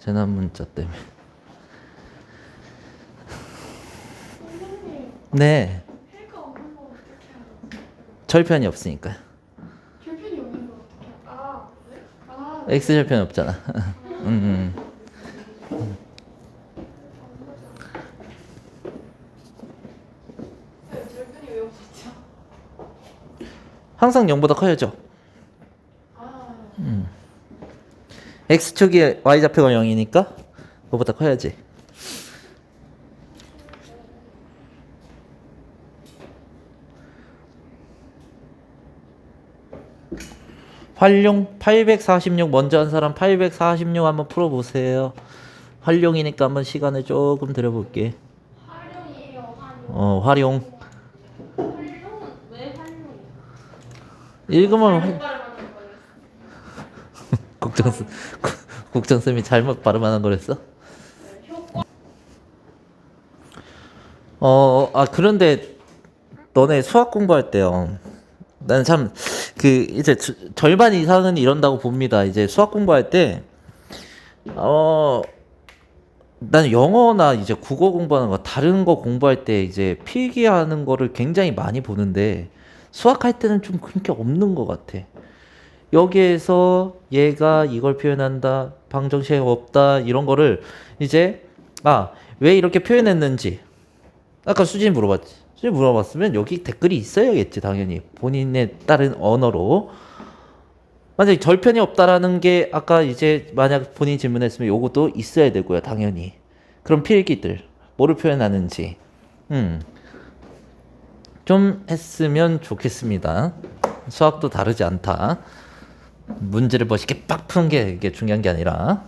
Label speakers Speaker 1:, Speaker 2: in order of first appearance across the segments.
Speaker 1: 재난 문자 때문에. 네.
Speaker 2: 해가 없는 거 어떻게 알아?
Speaker 1: 절편이 없으니까.
Speaker 2: 결편이 없는 거 어떻게? 아, 네? 아,
Speaker 1: X 절편 없잖아. 음, 음. 항상 0보다 커야죠.
Speaker 2: 아,
Speaker 1: X축이 Y좌표가 0이니까 그거보다 커야지. 활용 846 먼저 한 사람 846 한번 풀어보세요. 활용이니까 한번 시간을 조금 들여볼게.
Speaker 2: 활용이에요, 활용.
Speaker 1: 어 활용
Speaker 2: 활용은 왜 활용이에요?
Speaker 1: 읽으면 활-
Speaker 2: 거예요.
Speaker 1: 국정스 국정 쌤이 잘못 발음하는 거랬어? 어, 아, 그런데 너네 수학 공부할 때요. 나는 참, 그, 이제 저- 절반 이상은 이런다고 봅니다. 이제 수학 공부할 때, 어, 나는 영어나 이제 국어 공부하는 거, 다른 거 공부할 때 이제 필기하는 거를 굉장히 많이 보는데, 수학할 때는 좀 그렇게 없는 것 같아. 여기에서 얘가 이걸 표현한다, 방정식 없다, 이런 거를 이제, 아, 왜 이렇게 표현했는지, 아까 수진이 물어봤지. 수진이 물어봤으면 여기 댓글이 있어야겠지, 당연히. 본인에 따른 언어로. 만약에 절편이 없다라는 게 아까 이제 만약 본인이 질문했으면 요것도 있어야 되고요, 당연히. 그럼 필기들. 뭐를 표현하는지. 음. 좀 했으면 좋겠습니다. 수학도 다르지 않다. 문제를 멋있게 빡 푸는 게 이게 중요한 게 아니라.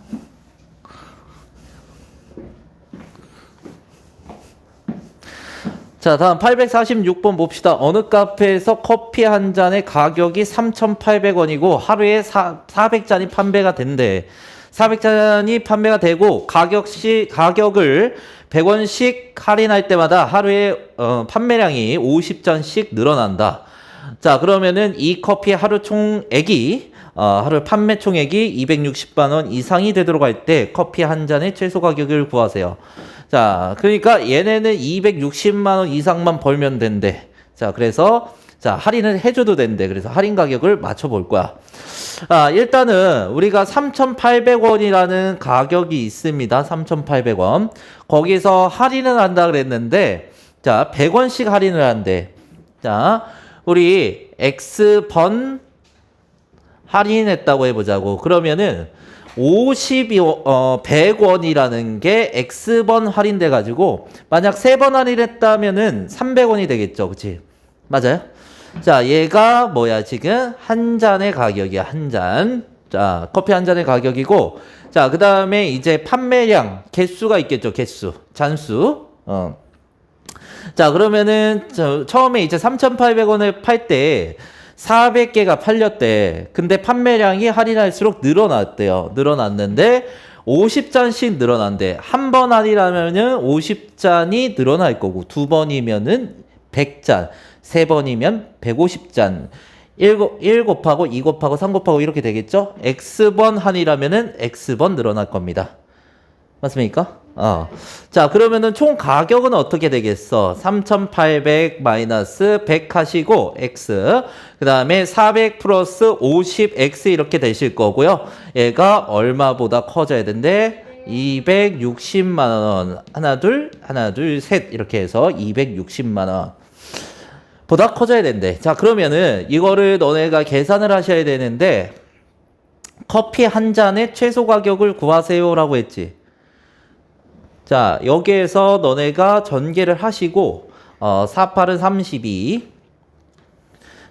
Speaker 1: 자, 다음 846번 봅시다. 어느 카페에서 커피 한 잔의 가격이 3,800원이고 하루에 4, 400잔이 판매가 된대. 400잔이 판매가 되고 가격 시 가격을 100원씩 할인할 때마다 하루에 어, 판매량이 50잔씩 늘어난다. 자, 그러면은 이 커피 하루 총액이 어, 하루 판매 총액이 260만 원 이상이 되도록 할 때 커피 한 잔의 최소 가격을 구하세요. 자, 그러니까 얘네는 260만 원 이상만 벌면 된대. 자, 그래서 자, 할인을 해줘도 된대. 그래서 할인 가격을 맞춰볼 거야. 아, 일단은 우리가 3,800원이라는 가격이 있습니다. 3,800원. 거기서 할인을 한다 그랬는데, 자, 100원씩 할인을 한대. 자, 우리 X번 할인했다고 해보자고. 그러면은 50이 어 100원이라는 게 X번 할인돼 가지고 만약 세번 할인했다면은 300원이 되겠죠. 그치 맞아요? 자, 얘가 뭐야? 지금 한 잔의 가격이야. 한 잔. 자, 커피 한 잔의 가격이고 자, 그 다음에 이제 판매량 개수가 있겠죠. 개수. 잔수. 어. 자, 그러면은 저, 처음에 이제 3,800원을 팔 때 400개가 팔렸대. 근데 판매량이 할인할수록 늘어났대요. 늘어났는데 50잔씩 늘어난대. 한 번 할인하면은 50잔이 늘어날 거고 두 번이면은 100잔, 세 번이면 150잔. 1, 1 곱하고 2 곱하고 3 곱하고 이렇게 되겠죠? X번 할인하면은 X번 늘어날 겁니다. 맞습니까? 어. 자, 그러면은 총 가격은 어떻게 되겠어? 3,800 마이너스 100 하시고 x 그 다음에 400 플러스 50x 이렇게 되실 거고요. 얘가 얼마보다 커져야 된대? 260만 원. 하나 둘 하나 둘 셋 이렇게 해서 260만 원. 보다 커져야 된대. 자, 그러면은 이거를 너네가 계산을 하셔야 되는데 커피 한 잔의 최소 가격을 구하세요라고 했지. 자, 여기에서 너네가 전개를 하시고, 어, 48은 32.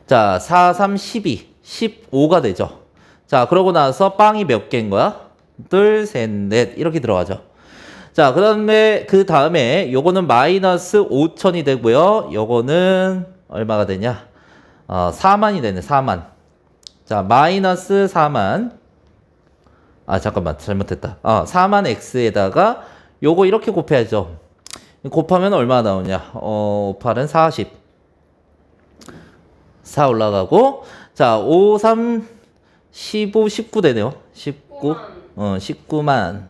Speaker 1: 자, 4, 3, 12. 15가 되죠. 자, 그러고 나서 빵이 몇 개인 거야? 둘, 셋, 넷. 이렇게 들어가죠. 자, 그 다음에, 그 다음에, 요거는 마이너스 5천이 되고요. 요거는 얼마가 되냐? 어, 4만이 되네, 4만. 자, 마이너스 4만. 아, 잠깐만. 잘못했다. 어, 4만 x에다가 요거 이렇게 곱해야죠. 곱하면 얼마 나오냐? 어, 8은 40. 4 올라가고, 자, 5, 3, 15, 19 되네요. 19. 어, 19만.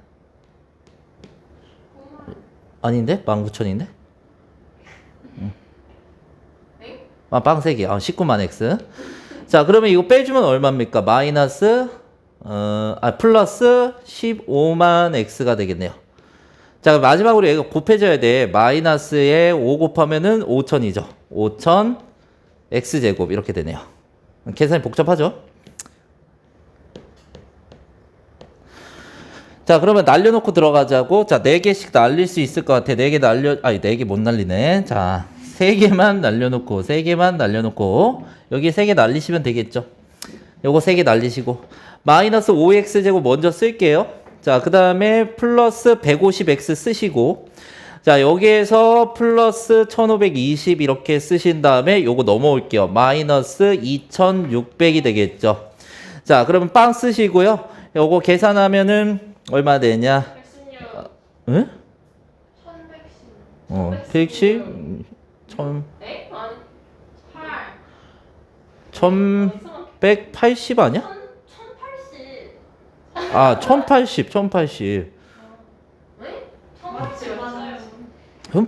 Speaker 1: 아닌데? 19,000인데?
Speaker 2: 네?
Speaker 1: 아, 빵 3개. 아, 19만 X. 자, 그러면 이거 빼주면 얼마입니까? 마이너스, 어, 아, 플러스 15만 X가 되겠네요. 자, 마지막으로 얘가 곱해져야 돼. 마이너스에 5 곱하면은 5천이죠. 5천 X제곱. 이렇게 되네요. 계산이 복잡하죠? 자, 그러면 날려놓고 들어가자고. 자, 4개씩 날릴 수 있을 것 같아. 4개 날려, 아니, 4개 못 날리네. 자, 3개만 날려놓고, 3개만 날려놓고, 여기 3개 날리시면 되겠죠. 요거 3개 날리시고, 마이너스 5x제곱 먼저 쓸게요. 자, 그 다음에 플러스 150x 쓰시고, 자, 여기에서 플러스 1520 이렇게 쓰신 다음에 요거 넘어올게요. 마이너스 2600이 되겠죠. 자, 그러면 빵 쓰시고요. 요거 계산하면은 얼마 되냐?
Speaker 2: 116.
Speaker 1: 응?
Speaker 2: 1110.
Speaker 1: 어, 110, 1000,
Speaker 2: 네? 아니. 8.
Speaker 1: 1180 아니야?
Speaker 2: 1080.
Speaker 1: 아, 1080, 1080.
Speaker 2: 네? 1080 맞아요.
Speaker 1: 흠?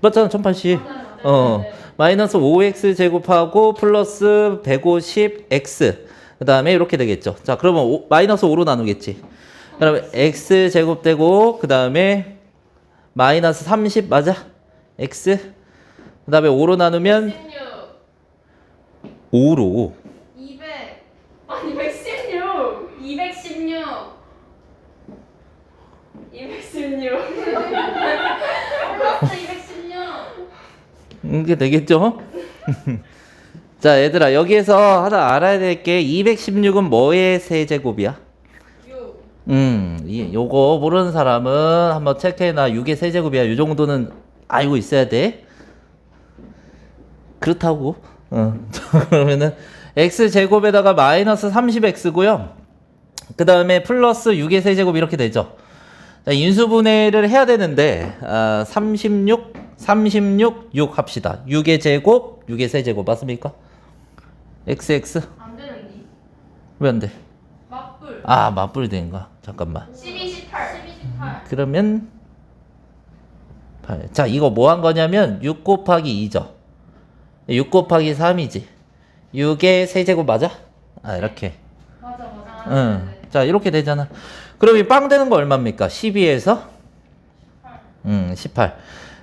Speaker 1: 맞잖아, 1080.
Speaker 2: 맞아요.
Speaker 1: 어,
Speaker 2: 네.
Speaker 1: 마이너스 5x 제곱하고 플러스 150x. 그 다음에 이렇게 되겠죠. 자, 그러면 오- 마이너스 5로 나누겠지. 그러면 x 제곱되고, 그 다음에 마이너스 30 맞아? x. 그 다음에 5로 나누면
Speaker 2: 16.
Speaker 1: 5로.
Speaker 2: 200. 아니 116. 216. 216. 플러스 216.
Speaker 1: 이게 되겠죠? 자, 얘들아, 여기에서 하나 알아야 될 게 216은 뭐의 세제곱이야?
Speaker 2: 6.
Speaker 1: 음, 이, 요거 모르는 사람은 한번 체크해놔. 6의 세제곱이야. 요 정도는 알고 있어야 돼. 그렇다고. 어. 그러면은 x제곱에다가 마이너스 30x고요. 그 다음에 플러스 6의 세제곱 이렇게 되죠. 자, 인수분해를 해야 되는데 아, 36, 36, 6 합시다. 6의 제곱, 6의 세제곱 맞습니까? xx
Speaker 2: 안 되는데.
Speaker 1: 왜 안 돼?
Speaker 2: 맞불.
Speaker 1: 아 맞불 된가? 잠깐만.
Speaker 2: 12, 18. 12, 18.
Speaker 1: 그러면 8. 자, 이거 뭐 한 거냐면 6 곱하기 2죠. 6 곱하기 3이지. 6의 세제곱 맞아? 아, 이렇게.
Speaker 2: 맞아 맞아.
Speaker 1: 응. 자, 이렇게 되잖아. 그럼 이 빵 되는 거 얼마입니까? 12에서? 음, 18.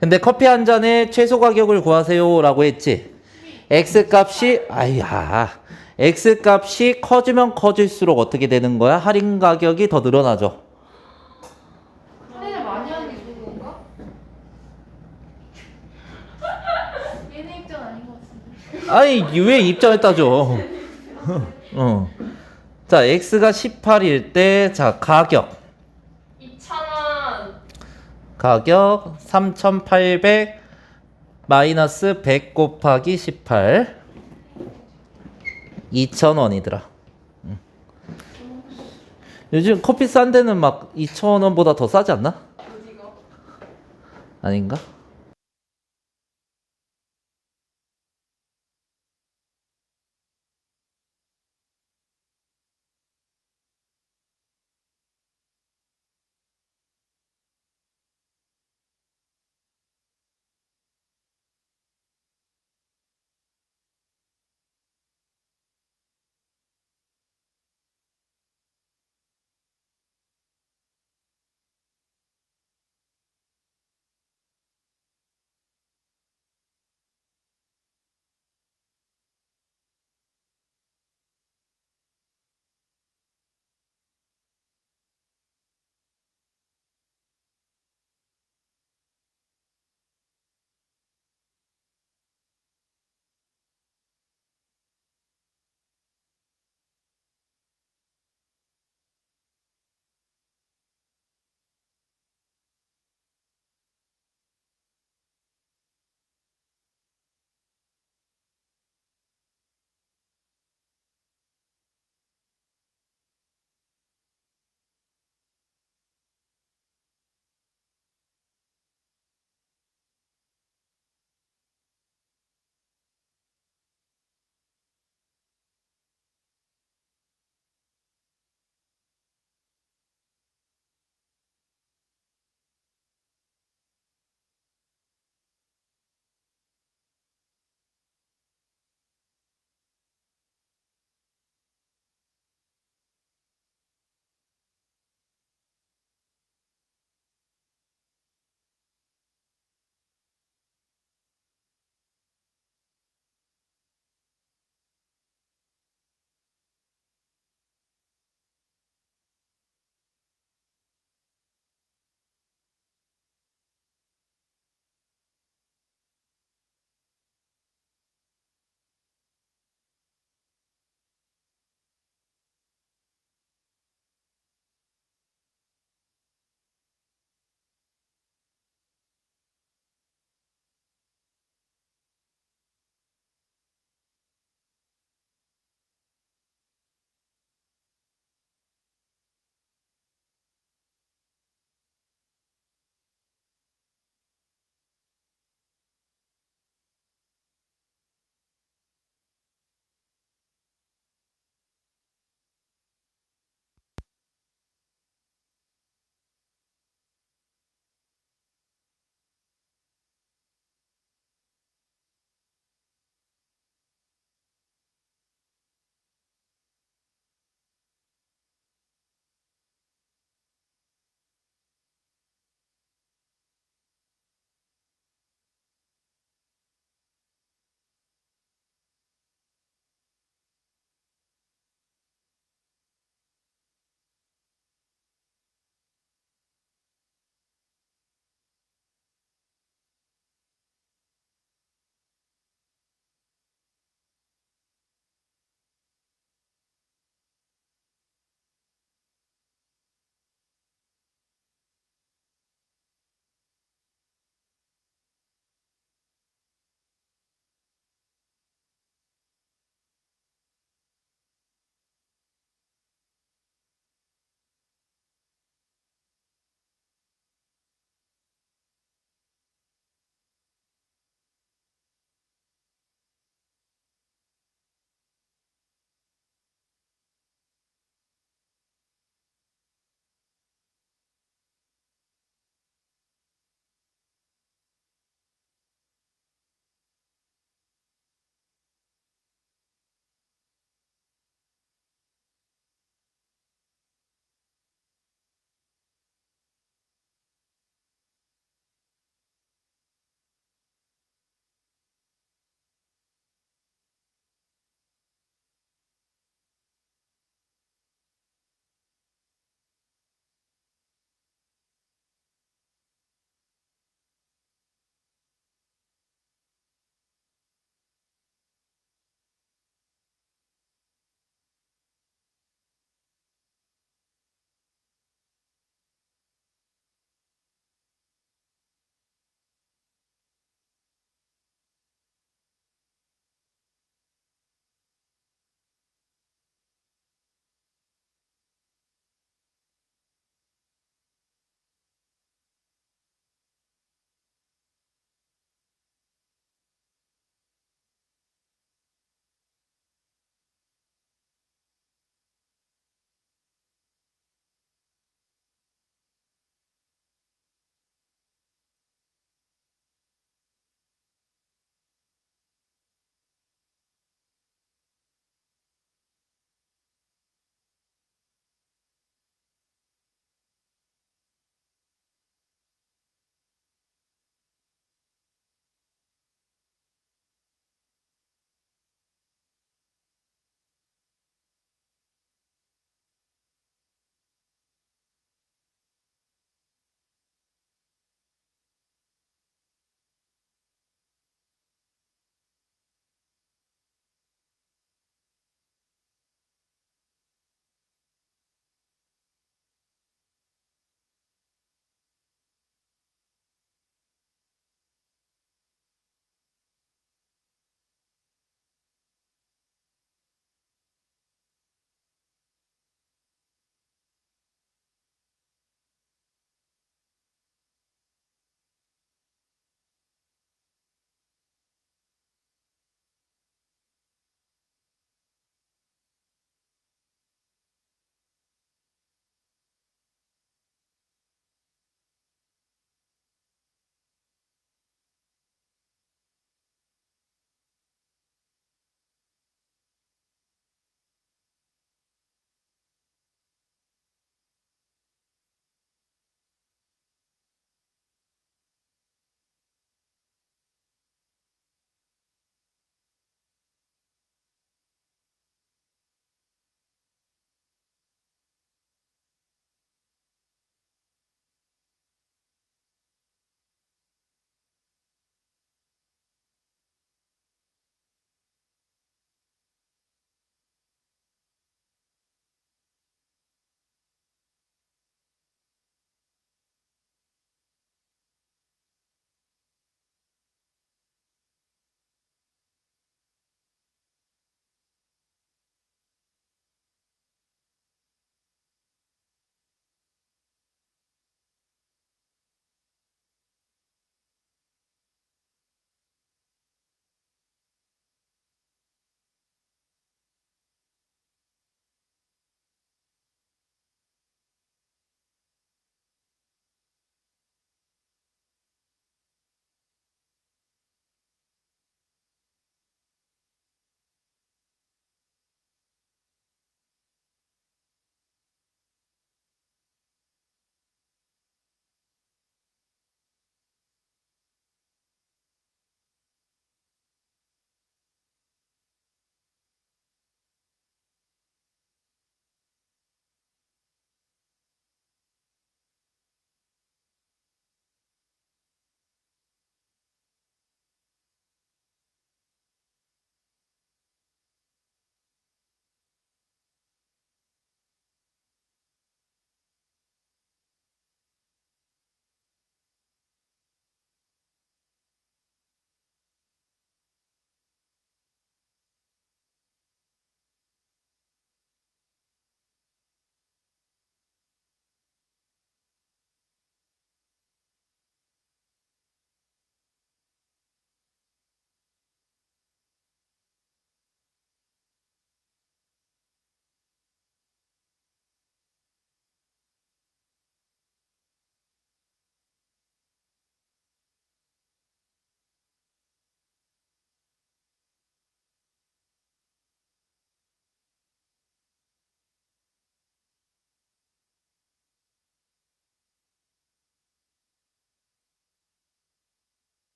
Speaker 1: 근데 커피 한 잔의 최소 가격을 구하세요라고 했지. X 값이 아야. X 값이 커지면 커질수록 어떻게 되는 거야? 할인 가격이 더 늘어나죠.
Speaker 2: 할인을 많이 하는 게 좋은 건가? 얘네 입장 아닌 것 같은데.
Speaker 1: 아니 왜 입장을 따져? 어. 자 x가 18일 때 자 가격
Speaker 2: 2,000원.
Speaker 1: 가격 3,800 마이너스 100 곱하기 18 2,000원이더라. 요즘 커피 싼 데는 막 2,000원보다 더 싸지 않나? 아닌가?